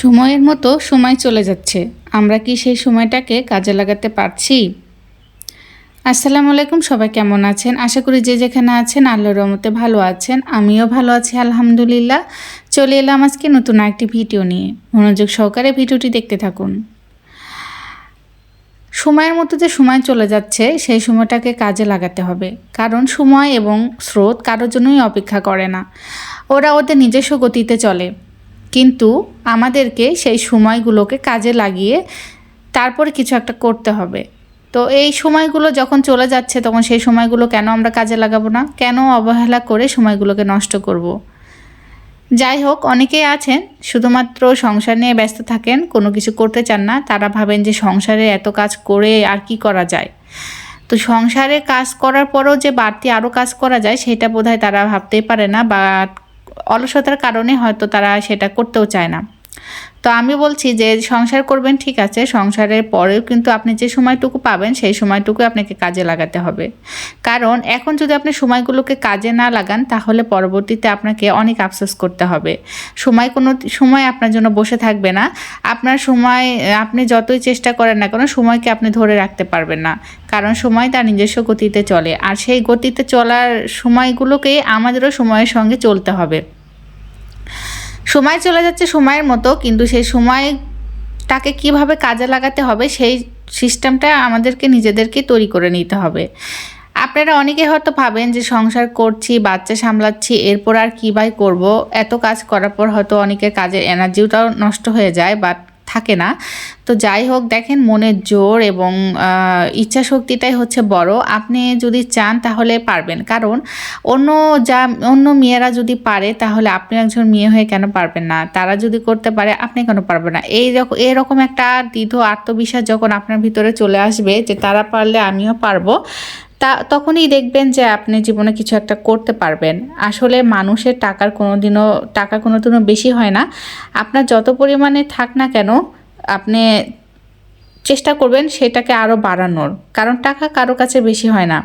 সময়ের মতো সময় চলে যাচ্ছে। আমরা কি সেই সময়টাকে কাজে লাগাতে পারছি? আসসালামু আলাইকুম, সবাই কেমন আছেন? আশা করি যে যেখানে আছেন আল্লাহর রহমতে ভালো আছেন। আমিও ভালো আছি, আলহামদুলিল্লাহ। চলে এলাম আজকে নতুন একটি ভিডিও নিয়ে। মনোযোগ সহকারে ভিডিওটি দেখতে থাকুন। সময়ের মতো যে সময় চলে যাচ্ছে, সেই সময়টাকে কাজে লাগাতে হবে। কারণ সময় এবং স্রোত কারোর জন্যই অপেক্ষা করে না। ওরা ওদের নিজস্ব গতিতে চলে। কিন্তু আমাদেরকে সেই সময়গুলোকে কাজে লাগিয়ে তারপরে কিছু একটা করতে হবে। তো এই সময়গুলো যখন চলে যাচ্ছে, তখন সেই সময়গুলো কেন আমরা কাজে লাগাবো না? কেন অবহেলা করে সময়গুলোকে নষ্ট করব। যাই হোক, অনেকেই আছেন, শুধুমাত্র সংসার নিয়ে ব্যস্ত থাকেন, কোনো কিছু করতে চান না, তারা ভাবেন যে সংসারে এত কাজ করে আর কি করা যায়? তো সংসারে কাজ করার পরও যে বাড়তি আরও কাজ করা যায়, সেটা বোধহয় তারা ভাবতেই পারে না বা অলসতার কারণে হয়তো তারা সেটা করতেও চায় না। তো আমি বলছি যে সংসার করবেন, ঠিক আছে, সংসারের পরেও কিন্তু আপনি যে সময়টুকু পাবেন, সেই সময়টুকু আপনাকে কাজে লাগাতে হবে। কারণ এখন যদি আপনি সময়গুলোকে কাজে না লাগান, তাহলে পরবর্তীতে আপনাকে অনেক আফসোস করতে হবে। সময় কোনো সময় আপনার জন্য বসে থাকবে না। আপনার সময়, আপনি যতই চেষ্টা করেন না কেন, সময়কে আপনি ধরে রাখতে পারবেন না। কারণ সময় তার নিজস্ব গতিতে চলে। আর সেই গতিতে চলার সময়গুলোকে আমাদেরও সময়ের সঙ্গে চলতে হবে। সময় চলে যাচ্ছে সময়ের মতো, কিন্তু সেই সময়টাকে কীভাবে কাজে লাগাতে হবে সেই সিস্টেমটা আমাদেরকে নিজেদেরকে তৈরি করে নিতে হবে। আপনারা অনেকে হয়তো ভাবেন যে সংসার করছি, বাচ্চা সামলাচ্ছি, এরপর আর কী ভাই করব? এত কাজ করার পর হয়তো অনেকের কাজের এনার্জিটাও নষ্ট হয়ে যায়, বাট থাকে না। তো যাই হোক, দেখেন মনের জোর এবং ইচ্ছা শক্তিটাই হচ্ছে বড়। আপনি যদি চান তাহলে পারবেন। কারণ অন্য যা, অন্য মেয়েরা যদি পারে, তাহলে আপনি একজন মেয়ে হয়ে কেন পারবেন না? তারা যদি করতে পারে, আপনি কেন পারবেন না? এই রকম এরকম একটা দৃঢ় আত্মবিশ্বাস যখন আপনার ভিতরে চলে আসবে যে তারা পারলে আমিও পারব। তা তখনই দেখবেন যে আপনি জীবনে কিছু একটা করতে পারবেন। আসলে মানুষের টাকার কোনো দিনও টাকা কোনো দিনও বেশি হয় না। আপনার যত পরিমাণে থাক না কেন, আপনি চেষ্টা করবেন সেটাকে আরও বাড়ানোর। কারণ টাকা কারও কাছে বেশি হয় না।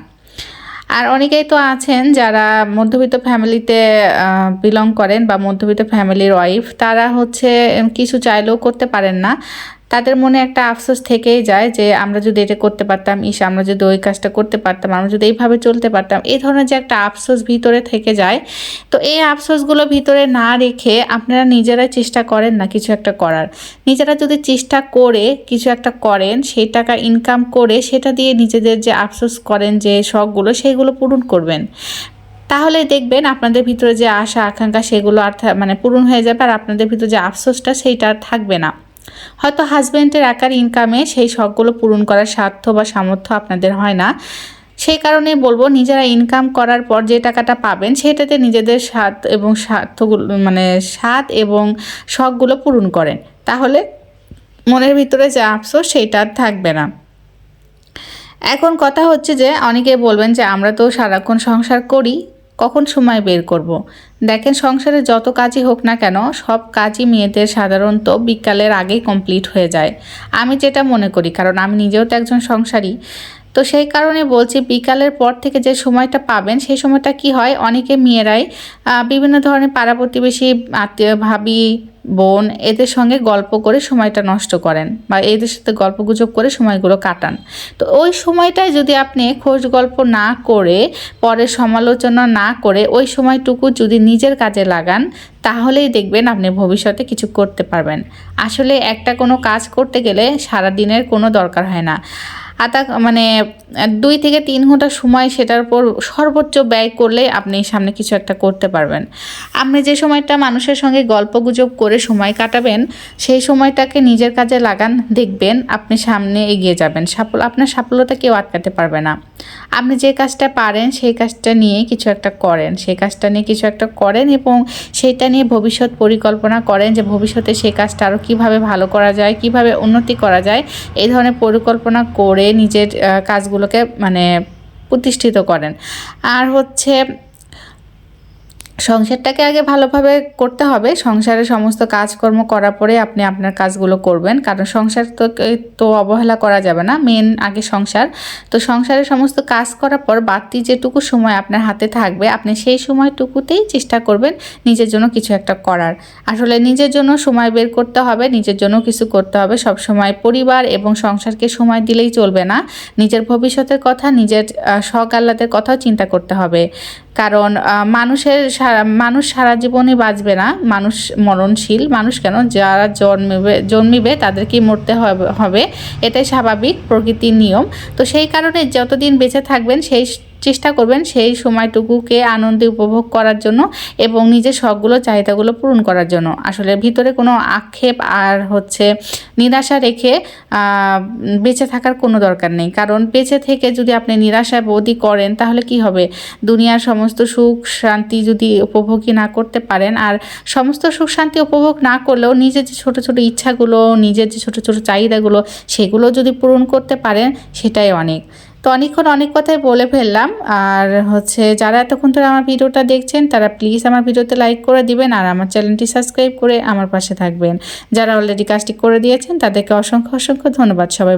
আর অনেকেই তো আছেন যারা মধ্যবিত্ত ফ্যামিলিতে বিলং করেন বা মধ্যবিত্ত ফ্যামিলির ওয়াইফ তারা হচ্ছে, কিছু চাইলেও করতে পারেন না। তাদের মনে একটা আফসোস থেকেই যায় যে আমরা যদি এটা করতে পারতাম, ইস, আমরা যদি ওই কাজটা করতে পারতাম, আমরা যদি এইভাবে চলতে পারতাম, এই ধরনের যে একটা আফসোস ভিতরে থেকে যায়। তো এই আফসোসগুলো ভিতরে না রেখে আপনারা নিজেরাই চেষ্টা করেন না কিছু একটা করার। নিজেরা যদি চেষ্টা করে কিছু একটা করেন, সেই টাকা ইনকাম করে সেটা দিয়ে নিজেদের যে আফসোস করেন, যে শখগুলো, সেইগুলো পূরণ করবেন। তাহলে দেখবেন আপনাদের ভিতরে যে আশা, আকাঙ্ক্ষা, সেগুলো আর মানে পূরণ হয়ে যাবে আর আপনাদের ভিতরে যে আফসোসটা, সেইটা আর থাকবে না। হয়তো হাজব্যান্ডের একার ইনকামে সেই শখগুলো পূরণ করার স্বার্থ বা সামর্থ্য আপনাদের হয় না। সেই কারণে বলব, নিজেরা ইনকাম করার পর যে টাকাটা পাবেন, সেটাতে নিজেদের স্বাদ এবং স্বার্থগুলো মানে স্বাদ এবং শখগুলো পূরণ করেন। তাহলে মনের ভিতরে যে আফসোস সেইটা থাকবে না। এখন কথা হচ্ছে যে, অনেকে বলবেন যে, আমরা তো সারাক্ষণ সংসার করি। কখন সময় বের করব। দেখেন সংসারে যত কাজই হোক না কেন, সব কাজই মেয়েদের সাধারণত বিকালের আগেই কমপ্লিট হয়ে যায় আমি যেটা মনে করি, কারণ আমি নিজেও তো একজন সংসারী, তো সেই কারণে বলছি বিকালের পর থেকে যে সময়টা পাবেন, সেই সময়টা কি হয় অনেকে মেয়েরাই বিভিন্ন ধরনের পাড়া প্রতিবেশী, আত্মীয়, ভাবি বোন এদের সঙ্গে গল্প করে সময়টা নষ্ট করেন বা এদের সাথে গল্প গুজব করে সময়গুলো কাটান। তো ওই সময়টায় যদি আপনি খোঁজ গল্প না করে, পরে সমালোচনা না করে ওই সময়টুকু যদি নিজের কাজে লাগান, তাহলেই দেখবেন আপনি ভবিষ্যতে কিছু করতে পারবেন। আসলে একটা কোনো কাজ করতে গেলে সারা দিনের কোনো দরকার হয় না। আধা মানে দুই থেকে তিন ঘণ্টা সময় সেটার উপর সর্বোচ্চ ব্যয় করলে আপনি সামনে কিছু একটা করতে পারবেন। আপনি যে সময়টা মানুষের সঙ্গে গল্প গুজব করে সময় কাটাবেন, সেই সময়টাকে নিজের কাজে লাগান, দেখবেন আপনি সামনে এগিয়ে যাবেন। সাফল্য আপনার সাফল্যতা কেউ আটকাতে পারবে না। আপনি যে কাজটা পারেন, সেই কাজটা নিয়ে কিছু একটা করেন। সেই কাজটা নিয়ে কিছু একটা করেন এবং সেটা নিয়ে ভবিষ্যৎ পরিকল্পনা করেন যে ভবিষ্যতে সেই কাজটা আরও কীভাবে ভালো করা যায়, কীভাবে উন্নতি করা যায়। এই ধরনের পরিকল্পনা করে নিজের কাজগুলোকে মানে প্রতিষ্ঠিত করেন। আর হচ্ছে সংসারটাকে আগে ভালোভাবে করতে হবে। সংসারের সমস্ত কাজকর্ম করার পরে আপনি আপনার কাজগুলো করবেন। কারণ সংসার তো তো অবহেলা করা যাবে না। মেন আগে সংসার। তো সংসারের সমস্ত কাজ করার পর বাড়তি যেটুকু সময় আপনার হাতে থাকবে, আপনি সেই সময়টুকুতেই চেষ্টা করবেন নিজের জন্য কিছু একটা করার। আসলে নিজের জন্য সময় বের করতে হবে, নিজের জন্য কিছু করতে হবে। সব সময় পরিবার এবং সংসারকে সময় দিলেই চলবে না। নিজের ভবিষ্যতের কথা, নিজের শখ আহ্লাদের কথাও চিন্তা করতে হবে। কারণ মানুষের সারা মানুষ সারা জীবনই বাঁচবে না। মানুষ মরণশীল। মানুষ কেন? যারা জন্মিবে জন্মিবে তাদেরকেই মরতে হবে। এটাই স্বাভাবিক প্রকৃতির নিয়ম। তো সেই কারণে যতদিন বেঁচে থাকবেন, সেই চেষ্টা করবেন সেই সময়টুকুকে আনন্দে উপভোগ করার জন্য এবং নিজের শখগুলো, চাহিদাগুলো পূরণ করার জন্য। আসলে ভিতরে কোনো আক্ষেপ আর হচ্ছে নিরাশা রেখে বেঁচে থাকার কোনো দরকার নেই। কারণ বেঁচে থেকে যদি আপনি নিরাশায় বোধই করেন, তাহলে কি হবে? দুনিয়ার সমস্ত সুখ, শান্তি যদি উপভোগই না করতে পারেন, আর সমস্ত সুখ, শান্তি উপভোগ না করলেও নিজের যে ছোট ছোট ইচ্ছাগুলো, নিজের যে ছোট ছোট চাহিদাগুলো, সেগুলো যদি পূরণ করতে পারেন, সেটাই অনেক। তো অনেকক্ষণ অনেক কথাই বলে ফেললাম। আর হচ্ছে যারা এতক্ষণ ধরে আমার ভিডিওটা দেখছেন, তারা প্লিজ আমার ভিডিওতে লাইক করে দিবেন আর আমার চ্যানেলটি সাবস্ক্রাইব করে আমার পাশে থাকবেন। যারা অলরেডি কাজটি করে দিয়েছেন, তাদেরকে অসংখ্য অসংখ্য ধন্যবাদ। সবাই